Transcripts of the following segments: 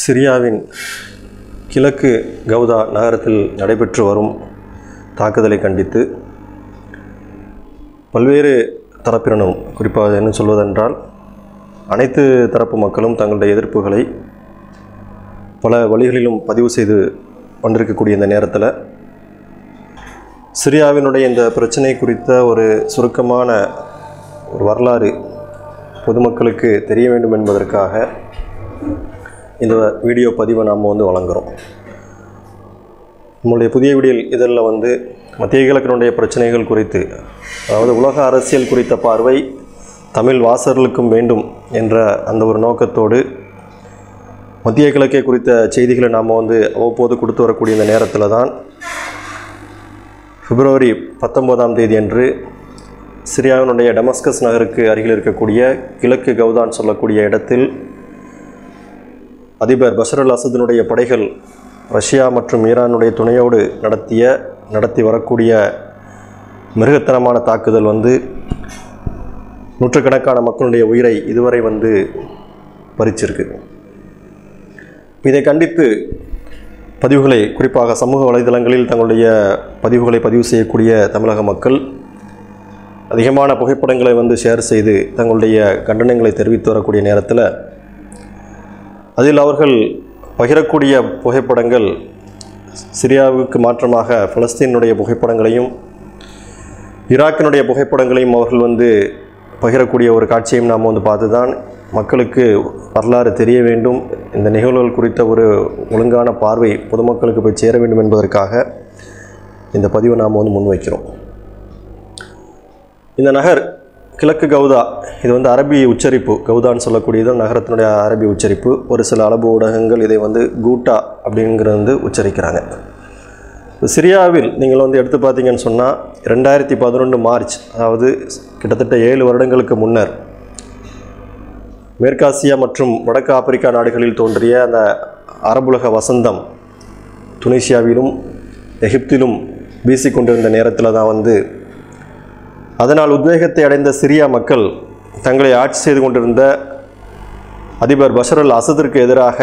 சிரியாவின் கிழக்கு கவுதா நகரத்தில் நடைபெற்று வரும் தாக்குதலை கண்டித்து பல்வேறு தரப்பினரும் குறிப்பாக என்ன சொல்வதென்றால் அனைத்து தரப்பு மக்களும் தங்களுடைய எதிர்ப்புகளை பல வழிகளிலும் பதிவு செய்து வந்திருக்கக்கூடிய இந்த நேரத்தில் சிரியாவினுடைய இந்த பிரச்சனை குறித்த ஒரு சுருக்கமான ஒரு வரலாறு பொதுமக்களுக்கு தெரிய வேண்டும் என்பதற்காக இந்த வீடியோ பதிவை நாம் வந்து வழங்குகிறோம் நம்முடைய புதிய வீடியல் இதழில் வந்து மத்திய கிழக்கினுடைய பிரச்சனைகள் குறித்து அதாவது உலக அரசியல் குறித்த பார்வை தமிழ் வாசர்களுக்கும் வேண்டும் என்ற அந்த ஒரு நோக்கத்தோடு மத்திய கிழக்கை குறித்த செய்திகளை நாம் வந்து அவ்வப்போது கொடுத்து வரக்கூடிய இந்த நேரத்தில் தான் பிப்ரவரி பத்தொம்போதாம் தேதி அன்று சிரியாவினுடைய டமஸ்கஸ் நகருக்கு அருகில் இருக்கக்கூடிய கிழக்கு கவுதான் சொல்லக்கூடிய இடத்தில் அதிபர் பஷரல் அல் அசதினுடைய படைகள் ரஷ்யா மற்றும் ஈரானுடைய துணையோடு நடத்திய நடத்தி வரக்கூடிய மிருகத்தனமான தாக்குதல் வந்து நூற்றுக்கணக்கான மக்களுடைய உயிரை இதுவரை வந்து பறிச்சிருக்கு. இதை கண்டித்து பதிவுகளை குறிப்பாக சமூக வலைதளங்களில் தங்களுடைய பதிவுகளை பதிவு செய்யக்கூடிய தமிழக மக்கள் அதிகமான புகைப்படங்களை வந்து ஷேர் செய்து தங்களுடைய கண்டனங்களை தெரிவித்து வரக்கூடிய நேரத்தில் அதில் அவர்கள் பகிரக்கூடிய புகைப்படங்கள் சிரியாவுக்கு மாற்றமாக பலஸ்தீனுடைய புகைப்படங்களையும் ஈராக்கினுடைய புகைப்படங்களையும் அவர்கள் வந்து பகிரக்கூடிய ஒரு காட்சியையும் நாம் வந்து பார்த்து தான் மக்களுக்கு வரலாறு தெரிய வேண்டும். இந்த நிகழ்வுகள் குறித்த ஒரு ஒழுங்கான பார்வை பொதுமக்களுக்கு போய் சேர வேண்டும் என்பதற்காக இந்த பதிவை நாம் வந்து முன்வைக்கிறோம். இந்த நகர் கிழக்கு கவுதா. இது வந்து அரபி உச்சரிப்பு. கவுதான்னு சொல்லக்கூடியது நகரத்தினுடைய அரபி உச்சரிப்பு. ஒரு சில அளவு ஊடகங்கள் இதை வந்து கூட்டா அப்படிங்கிறது வந்து உச்சரிக்கிறாங்க. சிரியாவில் நீங்கள் வந்து எடுத்து பார்த்தீங்கன்னு சொன்னால் ரெண்டாயிரத்தி பதினொன்று மார்ச் அதாவது கிட்டத்தட்ட ஏழு வருடங்களுக்கு முன்னர் மேற்காசியா மற்றும் வடக்கு ஆப்பிரிக்கா நாடுகளில் தோன்றிய அந்த அரபுலக வசந்தம் துனிசியாவிலும் எகிப்திலும் வீசிக்கொண்டிருந்த நேரத்தில் தான் வந்து அதனால் உத்வேகத்தை அடைந்த சிரியா மக்கள் தங்களை ஆட்சி செய்து கொண்டிருந்த அதிபர் பஷர் அல் அசதிற்கு எதிராக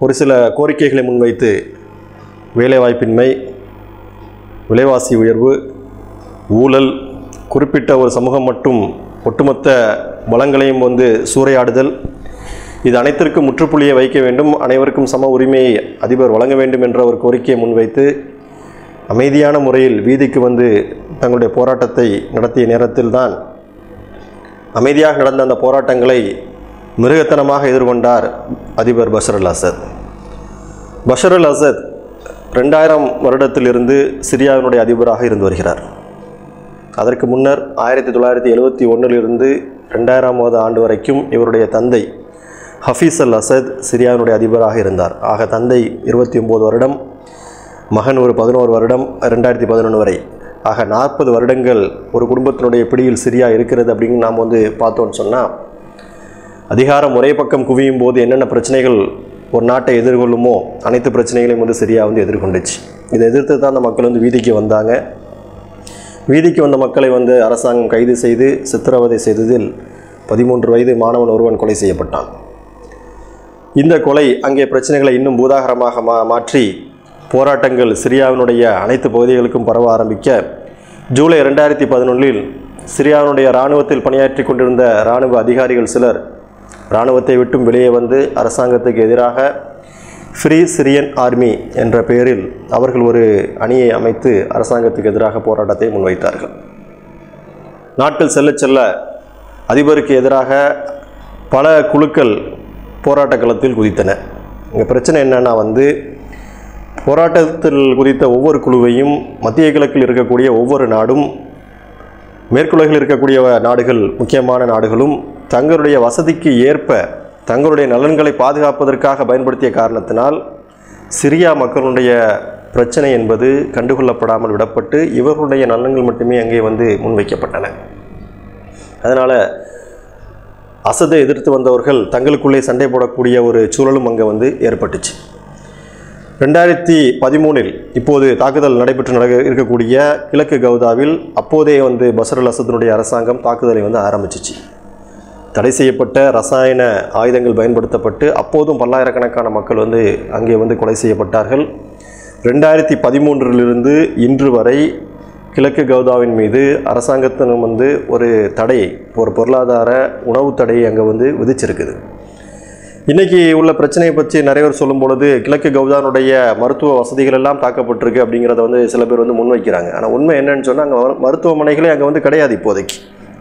ஒரு சில கோரிக்கைகளை முன்வைத்து வேலைவாய்ப்பின்மை விலைவாசி உயர்வு ஊழல் குறிப்பிட்ட ஒரு சமூகம் மட்டும் ஒட்டுமொத்த வளங்களையும் வந்து சூறையாடுதல் இது அனைத்திற்கும் முற்றுப்புள்ளியை வைக்க வேண்டும் அனைவருக்கும் சம உரிமையை அதிபர் வழங்க வேண்டும் என்ற ஒரு கோரிக்கையை முன்வைத்து அமைதியான முறையில் வீதிக்கு வந்து தங்களுடைய போராட்டத்தை நடத்திய நேரத்தில்தான் அமைதியாக நடந்த அந்த போராட்டங்களை மிருகத்தனமாக எதிர்கொண்டார் அதிபர் பஷர் அல் அசத். பஷர் அல் அசத் ரெண்டாயிரம் வருடத்திலிருந்து சிரியாவினுடைய அதிபராக இருந்து வருகிறார். அதற்கு முன்னர் ஆயிரத்தி தொள்ளாயிரத்தி எழுபத்தி ஒன்றிலிருந்து ரெண்டாயிரமாவது ஆண்டு வரைக்கும் இவருடைய தந்தை ஹஃபீஸ் அல் அசத் சிரியாவினுடைய அதிபராக இருந்தார். ஆக தந்தை இருபத்தி ஒம்பது வருடம் மகன் ஒரு பதினோரு வருடம் ரெண்டாயிரத்தி பதினொன்று வரை. ஆக நாற்பது வருடங்கள் ஒரு குடும்பத்தினுடைய பிடியில் சிரியா இருக்கிறது அப்படின்னு நாம் வந்து பார்த்தோன்னு சொன்னால் அதிகாரம் ஒரே பக்கம் குவியும் போது என்னென்ன பிரச்சனைகள் ஒரு நாட்டை எதிர்கொள்ளுமோ அனைத்து பிரச்சனைகளையும் வந்து சரியாக வந்து எதிர்கொண்டுச்சு. இதை எதிர்த்து தான் அந்த மக்கள் வந்து வீதிக்கு வந்தாங்க. வீதிக்கு வந்த மக்களை வந்து அரசாங்கம் கைது செய்து சித்திரவதை செய்ததில் பதிமூன்று வயது மாணவன் ஒருவன் கொலை செய்யப்பட்டான். இந்த கொலை அங்கே பிரச்சனைகளை இன்னும் பூதாகரமாக மா மாற்றி போராட்டங்கள் சிரியாவினுடைய அனைத்து பகுதிகளுக்கும் பரவ ஆரம்பிக்க ஜூலை ரெண்டாயிரத்தி பதினொன்றில் சிரியாவினுடைய இராணுவத்தில் பணியாற்றி கொண்டிருந்த இராணுவ அதிகாரிகள் சிலர் இராணுவத்தை விட்டும் வெளியே வந்து அரசாங்கத்துக்கு எதிராக ஃப்ரீ சிரியன் ஆர்மி என்ற பெயரில் அவர்கள் ஒரு அணியை அமைத்து அரசாங்கத்துக்கு எதிராக போராட்டத்தை முன்வைத்தார்கள். நாட்கள் செல்ல செல்ல அதிபருக்கு எதிராக பல குழுக்கள் போராட்ட களத்தில் குதித்தன. இங்கே பிரச்சனை என்னென்னா வந்து போராட்டத்தில் குறித்த ஒவ்வொரு குழுவையும் மத்திய கிழக்கில் இருக்கக்கூடிய ஒவ்வொரு நாடும் மேற்குலகில் இருக்கக்கூடிய நாடுகள் முக்கியமான நாடுகளும் தங்களுடைய வசதிக்கு ஏற்ப தங்களுடைய நலன்களை பாதுகாப்பதற்காக பயன்படுத்திய காரணத்தினால் சிரியா மக்களுடைய பிரச்சனை என்பது கண்டுகொள்ளப்படாமல் விடப்பட்டு இவர்களுடைய நலன்கள் மட்டுமே அங்கே வந்து முன்வைக்கப்பட்டன. அதனால் அசதை எதிர்த்து வந்தவர்கள் தங்களுக்குள்ளே சண்டை போடக்கூடிய ஒரு சூழலும் அங்கே வந்து ஏற்பட்டுச்சு. ரெண்டாயிரத்தி பதிமூணில் இப்போது தாக்குதல் நடைபெற்று நட இருக்கக்கூடிய கிழக்கு கவுதாவில் அப்போதே வந்து பசர் அல் அசத்தினுடைய அரசாங்கம் தாக்குதலை வந்து ஆரம்பிச்சிச்சு. தடை செய்யப்பட்ட ரசாயன ஆயுதங்கள் பயன்படுத்தப்பட்டு அப்போதும் பல்லாயிரக்கணக்கான மக்கள் வந்து அங்கே வந்து கொலை செய்யப்பட்டார்கள். ரெண்டாயிரத்தி பதிமூன்றிலிருந்து இன்று வரை கிழக்கு கவுதாவின் மீது அரசாங்கத்தினம் வந்து ஒரு தடை ஒரு பொருளாதார உணவு தடையை அங்கே வந்து விதிச்சிருக்குது. இன்னைக்கு உள்ள பிரச்சனையை பற்றி நிறைய பேர் சொல்லும் பொழுது கிழக்கு கவுதானுடைய மருத்துவ வசதிகள் எல்லாம் தாக்கப்பட்டிருக்கு அப்படிங்கிறத வந்து சில பேர் வந்து முன்வைக்கிறாங்க. ஆனால் உண்மை என்னன்னு சொன்னால் அங்கே மருத்துவமனைகளே அங்கே வந்து கிடையாது இப்போதைக்கு.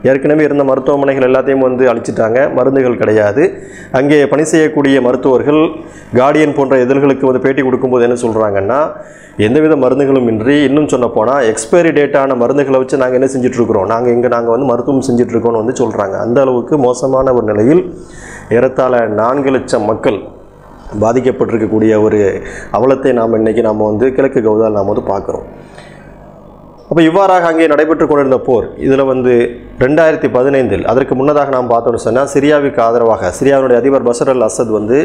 ஏற்கனவே இருந்த மருத்துவமனைகள் எல்லாத்தையும் வந்து அழிச்சிட்டாங்க. மருந்துகள் கிடையாது. அங்கே பணி செய்யக்கூடிய மருத்துவர்கள் கார்டியன் போன்ற இதழ்களுக்கு வந்து பேட்டி கொடுக்கும்போது என்ன சொல்கிறாங்கன்னா எந்தவித மருந்துகளும் இன்றி இன்னும் சொல்ல போனால் எக்ஸ்பைரி டேட்டான மருந்துகளை வச்சு நாங்கள் என்ன செஞ்சிட்ருக்குறோம் நாங்கள் இங்கே நாங்கள் வந்து மருத்துவம் செஞ்சிட்ருக்கோம்னு வந்து சொல்கிறாங்க அந்த அளவுக்கு மோசமான ஒரு நிலையில் ஏறத்தாழ நான்கு லட்சம் மக்கள் பாதிக்கப்பட்டிருக்கக்கூடிய ஒரு அவலத்தை நாம் இன்றைக்கி நாம் வந்து கிழக்கு கவுதால் நாம் வந்து பார்க்குறோம். அப்போ இவ்வாறாக அங்கே நடைபெற்று கொண்டிருந்த போர் இதில் வந்து ரெண்டாயிரத்தி பதினைந்தில் அதற்கு முன்னதாக நாம் பார்த்தோம்னு சொன்னால் சிரியாவுக்கு ஆதரவாக சிரியாவினுடைய அதிபர் பஷர் அல் அசத் வந்து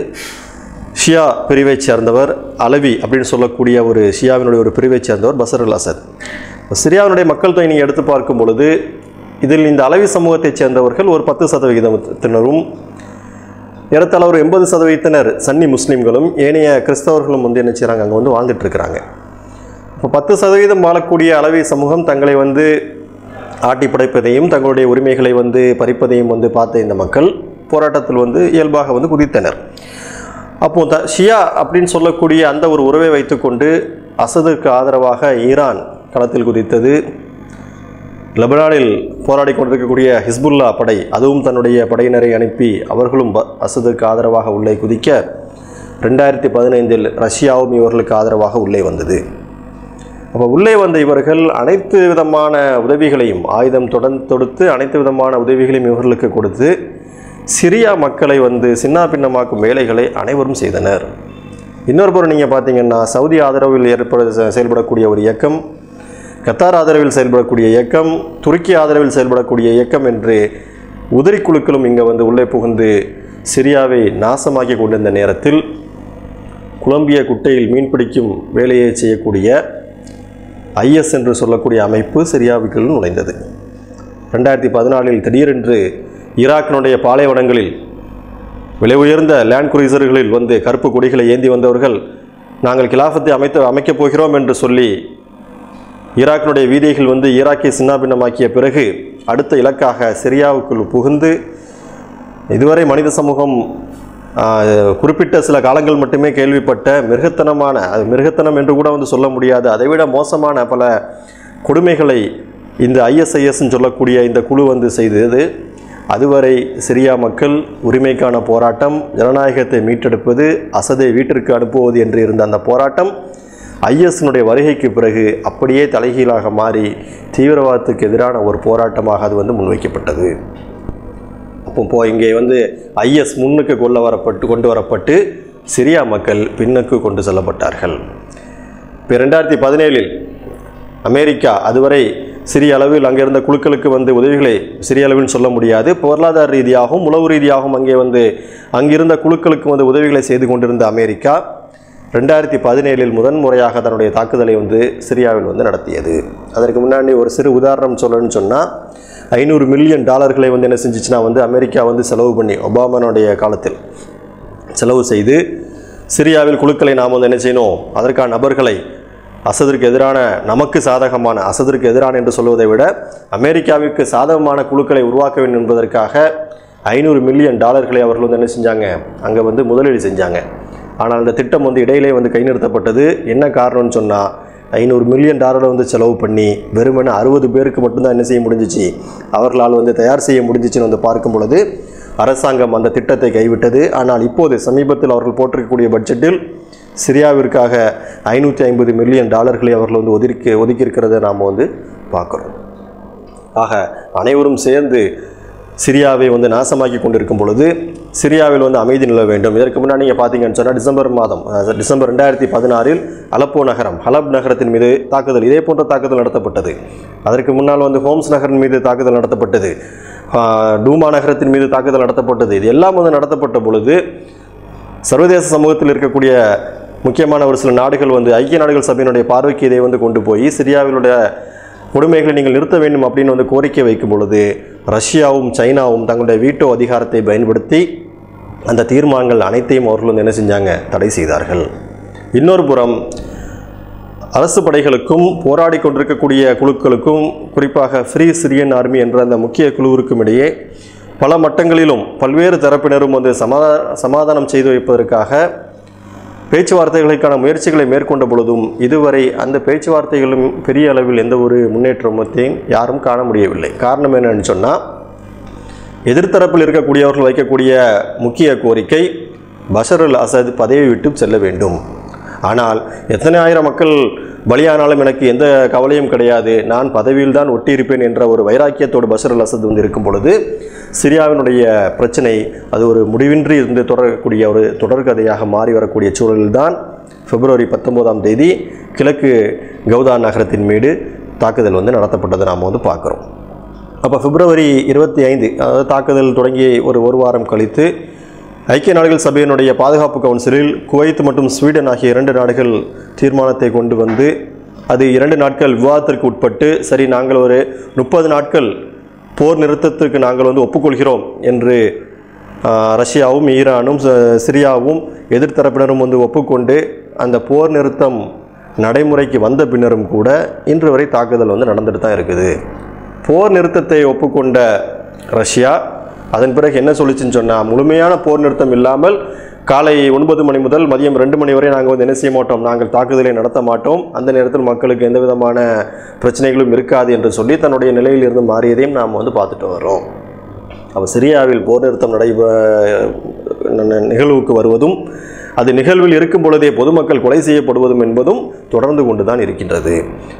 ஷியா பிரிவைச் சேர்ந்தவர் அலவி அப்படின்னு சொல்லக்கூடிய ஒரு ஷியாவினுடைய ஒரு பிரிவைச் சேர்ந்தவர் பஷர் அல் அசத். சிரியாவினுடைய மக்கள் தொகை நீங்கள் எடுத்து பார்க்கும் பொழுது இதில் இந்த அலவி சமூகத்தைச் சேர்ந்தவர்கள் ஒரு பத்து சதவிகிதத்தினரும் ஏறத்தாழ ஒரு எண்பது சதவீதத்தினர் சன்னி முஸ்லீம்களும் ஏனைய கிறிஸ்தவர்களும் வந்து என்ன செய்கிறாங்க அங்கே வந்து வாழ்ந்துட்டு இருக்கிறாங்க. இப்போ பத்து சதவீதம் வாழக்கூடிய அளவை சமூகம் தங்களை வந்து ஆட்டி படைப்பதையும் தங்களுடைய உரிமைகளை வந்து பறிப்பதையும் வந்து பார்த்த இந்த மக்கள் போராட்டத்தில் வந்து இயல்பாக வந்து குதித்தனர். அப்போது த ஷியா அப்படின்னு சொல்லக்கூடிய அந்த ஒரு உறவை வைத்துக்கொண்டு அசதுக்கு ஆதரவாக ஈரான் களத்தில் குதித்தது. லெபனானில் போராடி கொண்டிருக்கக்கூடிய ஹிஸ்புல்லா படை அதுவும் தன்னுடைய படையினரை அனுப்பி அவர்களும் அசதுக்கு ஆதரவாக உள்ளே குதிக்க ரெண்டாயிரத்தி பதினைந்தில் ரஷ்யாவும் இவர்களுக்கு ஆதரவாக உள்ளே வந்தது. அப்போ உள்ளே வந்த இவர்கள் அனைத்து விதமான உதவிகளையும் ஆயுதம் தொடர்ந்து தொடுத்து அனைத்து விதமான உதவிகளையும் இவர்களுக்கு கொடுத்து சிரியா மக்களை வந்து சின்னாபின்னமாக்கும் வேலைகளை அனைவரும் செய்தனர். இன்னொரு புறம் நீங்கள் பார்த்தீங்கன்னா சவுதி ஆதரவில் ஏற்பட செயல்படக்கூடிய ஒரு இயக்கம் கத்தார் ஆதரவில் செயல்படக்கூடிய இயக்கம் துருக்கி ஆதரவில் செயல்படக்கூடிய இயக்கம் என்று உதிரி குழுக்களும் இங்கே வந்து உள்ளே புகுந்து சிரியாவை நாசமாக்கி கொண்டிருந்த நேரத்தில் குழம்பிய குட்டையில் மீன்பிடிக்கும் வேலையை செய்யக்கூடிய ஐஎஸ் என்று சொல்லக்கூடிய அமைப்பு சிரியாவுக்குள் நுழைந்தது. ரெண்டாயிரத்தி பதினாலில் திடீரென்று ஈராக்கினுடைய பாலைவனங்களில் விலை உயர்ந்த லேண்ட் குரூசர்களில் வந்து கருப்பு கொடிகளை ஏந்தி வந்தவர்கள் நாங்கள் கிலாஃபத்தை அமைத்து அமைக்கப் போகிறோம் என்று சொல்லி ஈராக்கினுடைய வீதிகள் வந்து ஈராக்கை சின்னாபின்னமாக்கிய பிறகு அடுத்த இலக்காக சிரியாவுக்குள் புகுந்து இதுவரை மனித சமூகம் குறிப்பிட்ட சில காலங்கள் மட்டுமே கேள்விப்பட்ட மிருகத்தனமான அது மிருகத்தனம் என்று கூட வந்து சொல்ல முடியாது. அதைவிட மோசமான பல கொடுமைகளை இந்த ஐஎஸ்ஐஎஸ்ன்னு சொல்லக்கூடிய இந்த குழு வந்து செய்தது. அதுவரை சிரியா மக்கள் உரிமைக்கான போராட்டம் ஜனநாயகத்தை மீட்டெடுப்பது அசதை வீட்டிற்கு அனுப்புவது என்று இருந்த அந்த போராட்டம் ஐஎஸ்னுடைய வருகைக்கு பிறகு அப்படியே தலைகீழாக மாறி தீவிரவாதத்துக்கு எதிரான ஒரு போராட்டமாக அது வந்து முன்வைக்கப்பட்டது. அப்போ போ இங்கே வந்து ஐஎஸ் முன்னுக்கு கொள்ள வரப்பட்டு கொண்டு வரப்பட்டு சிரியா மக்கள் பின்னுக்கு கொண்டு செல்லப்பட்டார்கள். இப்போ ரெண்டாயிரத்தி பதினேழில் அமெரிக்கா அதுவரை சிறிய அளவில் அங்கே இருந்த குழுக்களுக்கு வந்து உதவிகளை சிறிய அளவில் சொல்ல முடியாது. பொருளாதார ரீதியாகவும் உளவு ரீதியாகவும் அங்கே வந்து அங்கிருந்த குழுக்களுக்கு வந்து உதவிகளை செய்து கொண்டிருந்த அமெரிக்கா ரெண்டாயிரத்தி பதினேழில் முதன்முறையாக தன்னுடைய தாக்குதலை வந்து சிரியாவில் வந்து நடத்தியது. அதற்கு முன்னாடி ஒரு சிறு உதாரணம் சொல்லணும்னு சொன்னால் ஐநூறு மில்லியன் டாலர்களை வந்து என்ன செஞ்சுச்சுன்னா வந்து அமெரிக்கா வந்து செலவு பண்ணி ஒபாமானுடைய காலத்தில் செலவு செய்து சிரியாவில் குழுக்களை நாம் வந்து என்ன செய்யணும்? அதற்கான நபர்களை அசதிற்கு எதிரான நமக்கு சாதகமான அசதிற்கு எதிரான என்று சொல்வதை விட அமெரிக்காவிற்கு சாதகமான குழுக்களை உருவாக்க வேண்டும் என்பதற்காக ஐநூறு மில்லியன் டாலர்களை அவர்கள் வந்து என்ன செஞ்சாங்க? அங்கே வந்து முதலீடு செஞ்சாங்க. ஆனால் அந்த திட்டம் வந்து இடையிலே வந்து கை நிறுத்தப்பட்டது. என்ன காரணம்னு சொன்னால் ஐநூறு மில்லியன் டாலரை வந்து செலவு பண்ணி வெறுமனே அறுபது பேருக்கு மட்டும்தான் என்ன செய்ய முடிஞ்சிச்சு? அவர்களால் வந்து தயார் செய்ய முடிஞ்சிச்சுன்னு வந்து பார்க்கும் பொழுது அரசாங்கம் அந்த திட்டத்தை கைவிட்டது. ஆனால் இப்போது சமீபத்தில் அவர்கள் போட்டிருக்கக்கூடிய பட்ஜெட்டில் சிரியாவிற்காக ஐநூற்றி ஐம்பது மில்லியன் டாலர்களை அவர்கள் வந்து ஒதுக்கி ஒதுக்கியிருக்கிறத நாம் வந்து பார்க்குறோம். ஆக அனைவரும் சேர்ந்து சிரியாவை வந்து நாசமாக்கி கொண்டிருக்கும் பொழுது சிரியாவில் வந்து அமைதி நிலவ வேண்டும். இதற்கு முன்னாடி நீங்கள் பார்த்தீங்கன்னு சொன்னால் டிசம்பர் மாதம் டிசம்பர் ரெண்டாயிரத்தி பதினாறில் அலப்போ நகரம் ஹலப் நகரத்தின் மீது தாக்குதல் இதே போன்ற தாக்குதல் நடத்தப்பட்டது. அதற்கு முன்னால் வந்து ஹோம்ஸ் நகரின் மீது தாக்குதல் நடத்தப்பட்டது. டூமா நகரத்தின் மீது தாக்குதல் நடத்தப்பட்டது. இது எல்லாம் வந்து நடத்தப்பட்ட பொழுது சர்வதேச சமூகத்தில் இருக்கக்கூடிய முக்கியமான ஒரு சில நாடுகள் வந்து ஐக்கிய நாடுகள் சபையினுடைய பார்வைக்கு இதை வந்து கொண்டு போய் சிரியாவினுடைய கொடுமைகளை நீங்கள் நிறுத்த வேண்டும் அப்படின்னு வந்து கோரிக்கை வைக்கும் பொழுது ரஷ்யாவும் சைனாவும் தங்களுடைய வீட்டோ அதிகாரத்தை பயன்படுத்தி அந்த தீர்மானங்கள் அனைத்தையும் அவர்கள் வந்து என்ன செஞ்சாங்க? தடை செய்தார்கள். இன்னொரு புறம் அரசு படைகளுக்கும் போராடி கொண்டிருக்கக்கூடிய குழுக்களுக்கும் குறிப்பாக ஃப்ரீ சிரியன் ஆர்மி என்ற அந்த முக்கிய குழுவிற்கும் இடையே பல மட்டங்களிலும் பல்வேறு தரப்பினரும் வந்து சமாதா சமாதானம் செய்து வைப்பதற்காக பேச்சுவார்த்தைகளுக்கான முயற்சிகளை மேற்கொண்ட பொழுதும் இதுவரை அந்த பேச்சுவார்த்தைகளும் பெரிய அளவில் எந்த ஒரு முன்னேற்றத்தையும் யாரும் காண முடியவில்லை. காரணம் என்னன்னு சொன்னால் எதிர்த்தரப்பில் இருக்கக்கூடியவர்கள் வைக்கக்கூடிய முக்கிய கோரிக்கை பஷர் அல் அசத் பதவி விட்டு செல்ல வேண்டும். ஆனால் எத்தனை ஆயிரம் மக்கள் பலியானாலும் எனக்கு எந்த கவலையும் கிடையாது. நான் பதவியில் தான் ஒட்டியிருப்பேன் என்ற ஒரு வைராக்கியத்தோடு பஷர் அல் அசத் வந்து இருக்கும் பொழுது சிரியாவினுடைய பிரச்சனை அது ஒரு முடிவின்றி இருந்து தொடரக்கூடிய ஒரு தொடர்கதையாக மாறி வரக்கூடிய சூழலில்தான் பிப்ரவரி பத்தொம்போதாம் தேதி கிழக்கு கவுதா நகரத்தின் மீது தாக்குதல் வந்து நடத்தப்பட்டதை நாம் வந்து பார்க்குறோம். அப்போ பிப்ரவரி இருபத்தி ஐந்து அதாவது தாக்குதல் தொடங்கி ஒரு ஒரு வாரம் கழித்து ஐக்கிய நாடுகள் சபையினுடைய பாதுகாப்பு கவுன்சிலில் குவைத் மற்றும் ஸ்வீடன் ஆகிய இரண்டு நாடுகள் தீர்மானத்தை கொண்டு வந்து அது இரண்டு நாட்கள் விவாதத்திற்கு உட்பட்டு சரி நாங்கள் ஒரு முப்பது நாட்கள் போர் நிறுத்தத்திற்கு நாங்கள் வந்து ஒப்புக்கொள்கிறோம் என்று ரஷ்யாவும் ஈரானும் ச- சிரியாவும் எதிர்த்தரப்பினரும் வந்து ஒப்புக்கொண்டு அந்த போர் நிறுத்தம் நடைமுறைக்கு வந்த பின்னரும் கூட இன்று வரை தாக்குதல் வந்து நடந்துட்டு தான் இருக்குது. போர் நிறுத்தத்தை ஒப்புக்கொண்ட ரஷ்யா அதன் பிறகு என்ன சொல்லிச்சுன்னு சொன்னால் முழுமையான போர் நிறுத்தம் இல்லாமல் காலை ஒன்பது மணி முதல் மதியம் ரெண்டு மணி வரை நாங்கள் வந்து என்ன செய்ய மாட்டோம்? நாங்கள் தாக்குதலை நடத்த மாட்டோம். அந்த நேரத்தில் மக்களுக்கு எந்த விதமான பிரச்சனைகளும் இருக்காது என்று சொல்லி தன்னுடைய நிலையில் இருந்து மாறியதையும் நாம் வந்து பார்த்துட்டு வரோம் அப்போ சிரியாவில் போர் நிறுத்தம் நடைப நிகழ்வுக்கு வருவதும் அது நிகழ்வில் இருக்கும் பொழுதே பொதுமக்கள் கொலை செய்யப்படுவதும் என்பதும் தொடர்ந்து கொண்டு தான் இருக்கின்றது.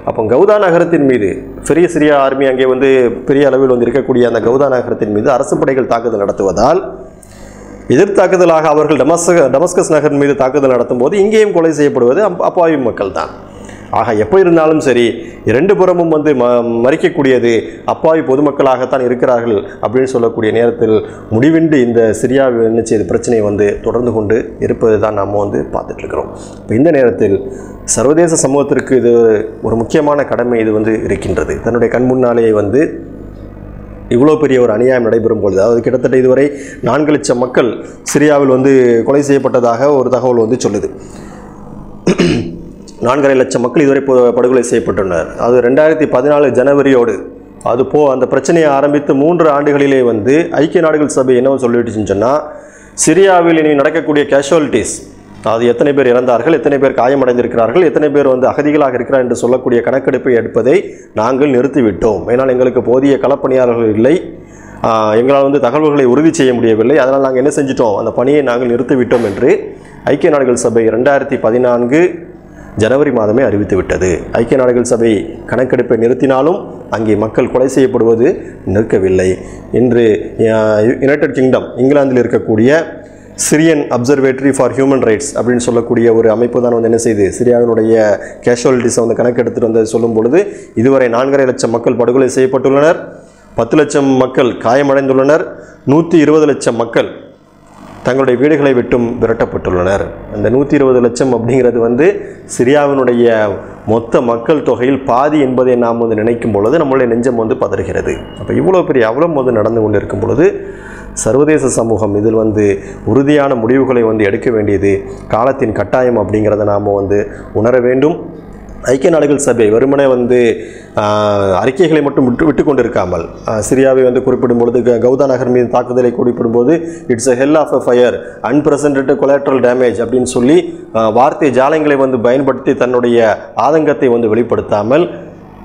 அப்போ கவுதா நகரத்தின் மீது பெரிய சிறிய ஆர்மி அங்கே வந்து பெரிய அளவில் வந்து இருக்கக்கூடிய அந்த கவுதா நகரத்தின் மீது அரசு படைகள் தாக்குதல் நடத்துவதால் எதிர்த்தாக்குதலாக அவர்கள் டமஸ்க டமஸ்கஸ் நகர் மீது தாக்குதல் நடத்தும் போது இங்கேயும் கொலை செய்யப்படுவது அப்பாவி மக்கள் தான் ஆக எப்போ இருந்தாலும் சரி இரண்டு புறமும் வந்து ம மறிக்கக்கூடியது அப்பாவி பொதுமக்களாகத்தான் இருக்கிறார்கள் அப்படின்னு சொல்லக்கூடிய நேரத்தில் முடிவின்றி இந்த சிரியாவில் என்ன செய்த பிரச்சனை வந்து தொடர்ந்து கொண்டு இருப்பது தான் நாம் வந்து பார்த்துட்ருக்குறோம். இப்போ இந்த நேரத்தில் சர்வதேச சமூகத்திற்கு இது ஒரு முக்கியமான கடமை இது வந்து இருக்கின்றது. தன்னுடைய கண் முன்னாலேயே வந்து இவ்வளோ பெரிய ஒரு அநியாயம் நடைபெறும் பொழுது அதாவது கிட்டத்தட்ட இதுவரை நான்கு லட்சம் மக்கள் சிரியாவில் வந்து கொலை செய்யப்பட்டதாக ஒரு தகவல் வந்து சொல்லுது. நான்கரை லட்சம் மக்கள் இதுவரை படுகொலை செய்யப்பட்டுள்ளனர். அது ரெண்டாயிரத்தி பதினாலு ஜனவரியோடு அது போ அந்த பிரச்சனையை ஆரம்பித்து மூன்று ஆண்டுகளிலே வந்து ஐக்கிய நாடுகள் சபை என்ன சொல்லிட்டுச்சுன்னு சொன்னால் சிரியாவில் இனி நடக்கக்கூடிய கேஷுவலிட்டிஸ் அது எத்தனை பேர் இறந்தார்கள் எத்தனை பேர் காயமடைந்திருக்கிறார்கள் எத்தனை பேர் வந்து அகதிகளாக இருக்கிறார் என்று சொல்லக்கூடிய கணக்கெடுப்பை எடுப்பதை நாங்கள் நிறுத்திவிட்டோம். ஏன்னால் எங்களுக்கு போதிய களப்பணியாளர்கள் இல்லை. எங்களால் வந்து தகவல்களை உறுதி செய்ய முடியவில்லை. அதனால் நாங்கள் என்ன செஞ்சிட்டோம்? அந்த பணியை நாங்கள் நிறுத்திவிட்டோம் என்று ஐக்கிய நாடுகள் சபை ரெண்டாயிரத்தி பதினான்கு ஜனவரி மாதமே அறிவித்துவிட்டது ஐக்கிய நாடுகள் சபை கணக்கெடுப்பை நிறுத்தினாலும் அங்கே மக்கள் கொலை செய்யப்படுவது நிற்கவில்லை. இன்று யுனைடெட் கிங்டம் இங்கிலாந்தில் இருக்கக்கூடிய Syrian observatory for human rights அப்படின்னு சொல்லக்கூடிய ஒரு அமைப்பு தான் வந்து என்ன செய்யுது சிரியாவினுடைய கேஷுவாலிட்டிஸை வந்து கணக்கெடுத்துட்டு வந்து சொல்லும் பொழுது இதுவரை நான்கரை லட்சம் மக்கள் படுகொலை செய்யப்பட்டுள்ளனர். பத்து லட்சம் மக்கள் காயமடைந்துள்ளனர். நூற்றி இருபது லட்சம் மக்கள் தங்களுடைய வீடுகளை விட்டும் விரட்டப்பட்டுள்ளனர். அந்த நூற்றி இருபது லட்சம் அப்படிங்கிறது வந்து சிரியாவினுடைய மொத்த மக்கள் தொகையில் பாதி என்பதை நாம் வந்து நினைக்கும் பொழுது நம்மளுடைய நெஞ்சம் வந்து பதறுகிறது. அப்போ இவ்வளோ பெரிய அவலம் வந்து நடந்து கொண்டிருக்கும் பொழுது சர்வதேச சமூகம் இதில் வந்து உறுதியான முடிவுகளை வந்து எடுக்க வேண்டியது காலத்தின் கட்டாயம் அப்படிங்கிறத நாம் வந்து உணர வேண்டும். ஐக்கிய நாடுகள் சபை வெறுமனே வந்து அறிக்கைகளை மட்டும் விட்டு விட்டு கொண்டிருக்காமல் சிரியாவை வந்து குறிப்பிடும் பொழுது க- கவுதா நகர் மீது தாக்குதலை குறிப்பிடும் போது it's a hell of a fire unprecedented collateral damage அப்படின்னு சொல்லி வார்த்தை ஜாலங்களை வந்து பயன்படுத்தி தன்னுடைய ஆதங்கத்தை வந்து வெளிப்படுத்தாமல்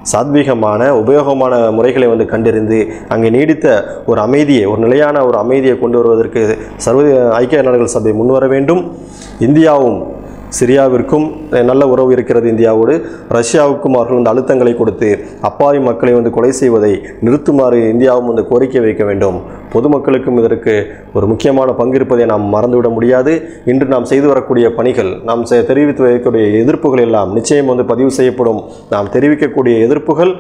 சாத்வீகமான உபயோகமான முறைகளை வந்து கண்டறிந்து அங்கே நீடித்த ஒரு அமைதியை ஒரு நிலையான ஒரு அமைதியை கொண்டு வருவதற்கு சர்வதே ஐக்கிய நாடுகள் சபை முன்வர வேண்டும். இந்தியாவும் சிரியாவிற்கும் நல்ல உறவு இருக்கிறது இந்தியாவோடு. ரஷ்யாவுக்கும் அவர்கள் வந்து அழுத்தங்களை கொடுத்து அப்பாவி மக்களை வந்து கொலை செய்வதை நிறுத்துமாறு இந்தியாவும் வந்து கோரிக்கை வைக்க வேண்டும். பொதுமக்களுக்கும் இதற்கு ஒரு முக்கியமான பங்கு இருப்பதை நாம் மறந்துவிட முடியாது. இன்று நாம் செய்து வரக்கூடிய பணிகள் நாம் தெரிவித்து வைக்கக்கூடிய எதிர்ப்புகள் எல்லாம் நிச்சயம் வந்து பதிவு செய்யப்படும். நாம் தெரிவிக்கக்கூடிய எதிர்ப்புகள்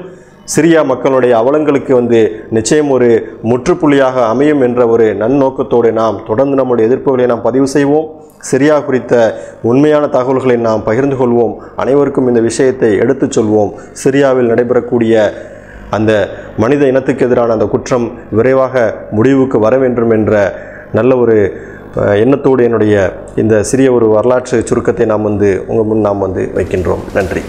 சிரியா மக்களுடைய அவலங்களுக்கு வந்து நிச்சயம் ஒரு முற்றுப்புள்ளியாக அமையும் என்ற ஒரு நன்னோக்கத்தோடு நாம் தொடர்ந்து நம்முடைய எதிர்ப்புகளை நாம் பதிவு செய்வோம். சிரியா குறித்த உண்மையான தகவல்களை நாம் பகிர்ந்து கொள்வோம். அனைவருக்கும் இந்த விஷயத்தை எடுத்துச் சொல்வோம். சிரியாவில் நடைபெறக்கூடிய அந்த மனித இனத்துக்கு எதிரான அந்த குற்றம் விரைவாக முடிவுக்கு வர வேண்டும் என்ற நல்ல ஒரு எண்ணத்தோடு என்னுடைய இந்த சிறிய ஒரு வரலாற்று சுருக்கத்தை நாம் வந்து உங்கள் முன் நாம் வந்து வைக்கின்றோம். நன்றி.